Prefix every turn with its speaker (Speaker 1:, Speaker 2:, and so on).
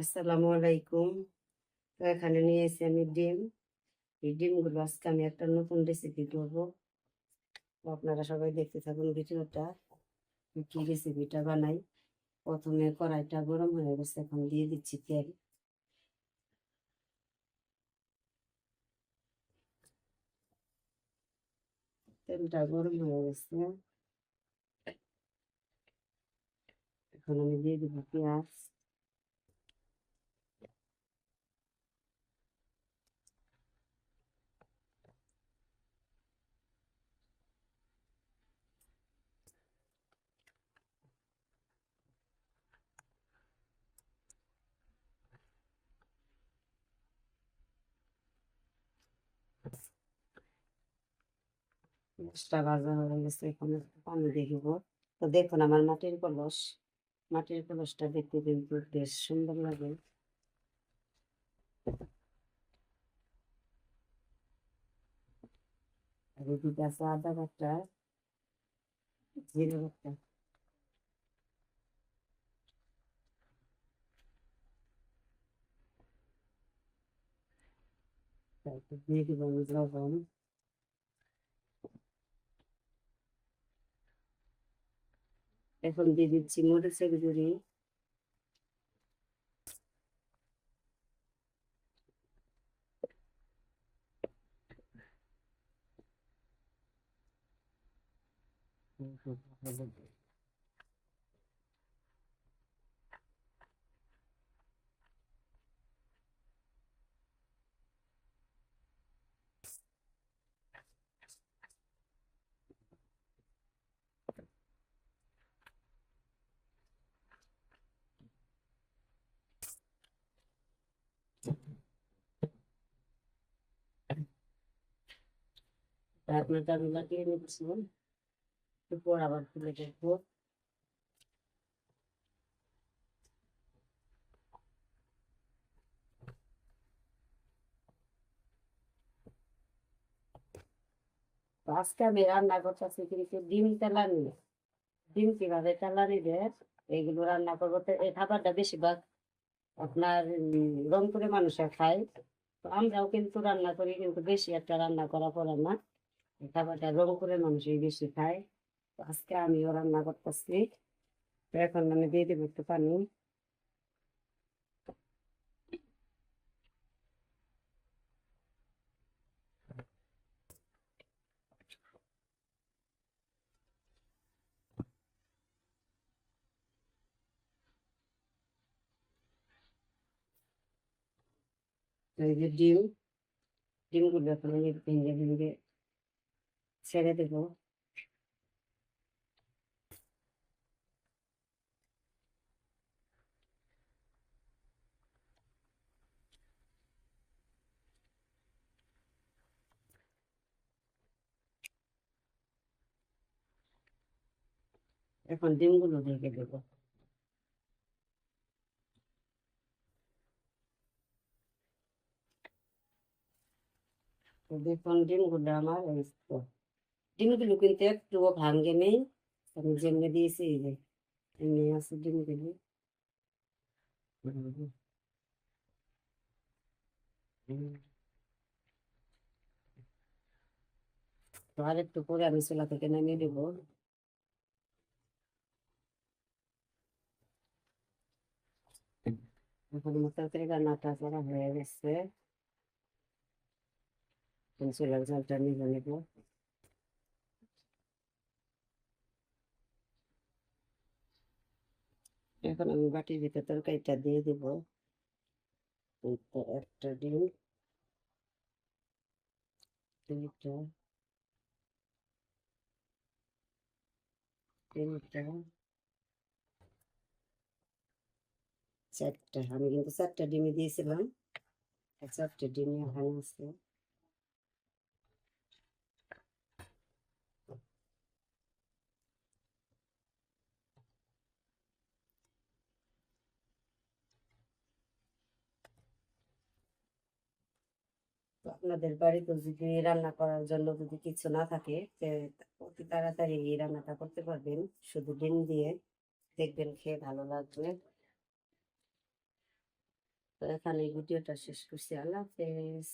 Speaker 1: আসসালামু আলাইকুম। তো এখানে নিয়ে এসেছি আমি ডিম। এই ডিমগুলো আজকে আমি একটা নতুন রেসিপি করব। আপনারা সবাই দেখতে থাকুন ভিডিওটা কি রেসিপিটা বানাই। প্রথমে কড়াইটা গরম হয়ে গেছে, এখন দিয়ে দিচ্ছি তেল। তেলটা গরম হয়ে গেছে। এখন আমি দিয়ে দিব পেঁয়াজ। পেঁয়াজটা ভাজা হয়ে গেছে, এখন পানি দিয়ে দেবো। তো দেখুন, আমার মাটির কলস, মাটির কলসটা দেখতে কিন্তু বেশ সুন্দর লাগে। এদিকে আছে আদা বাটা, জিরে বাটা। দিয়ে দিব আমি লবণ। এখন দিয়ে দিচ্ছি মরিচের গুঁড়ি। আজকে আমি রান্না করতেছি কিন্তু ডিম তেলানি ডিম কীভাবে তেলানি দেয় এইগুলো রান্না করব তো এই খাবারটা বেশিরভাগ আপনার রংপুরে মানুষের খায় আমরাও কিন্তু রান্না করি কিন্তু বেশি একটা রান্না করা পড়ে না খাবারটা রংপুরের মানুষই বেশি খায় তো আজকে আমিও রান্না করতেছি তো এখন আমি দিয়ে দেবো একটু পানি তো এই যে ডিম ডিমগুলো এখন আমি ভেঙে ভেঙে ছেড়ে দেবো। এখন ডিমগুলো ঢেকে দেবো। দেখুন ডিমগুলো আমার এই ডিমগুলো কিন্তু একটুও ভাঙ্গে নেই আমি যেমনি দিয়েছি এই যে এমনি আছে ডিমগুলো। তো আর একটু পরে আমি চুলা থেকে নামিয়ে দেবো এখন মোটামুটি রান্নাটা করা হয়ে গেছে চুলার জলটা নিয়ে নেব এখন আমি বাটির ভিতর তরকারিটা দিয়ে দিব। একটা ডিম। দুইটা তিনটা। চারটা। আমি কিন্তু চারটা ডিমই দিয়েছিলাম। চারটা ডিম এখানে আছে। আপনাদের বাড়িতে যদি রান্না করার জন্য যদি কিছু না থাকে অতি তাড়াতাড়ি এই রান্নাটা করতে পারবেন। শুধু ডিম দিয়ে দেখবেন খেয়ে ভালো লাগবে। তো এখানে ভিডিওটা শেষ করছি। আল্লাহ হাফেজ।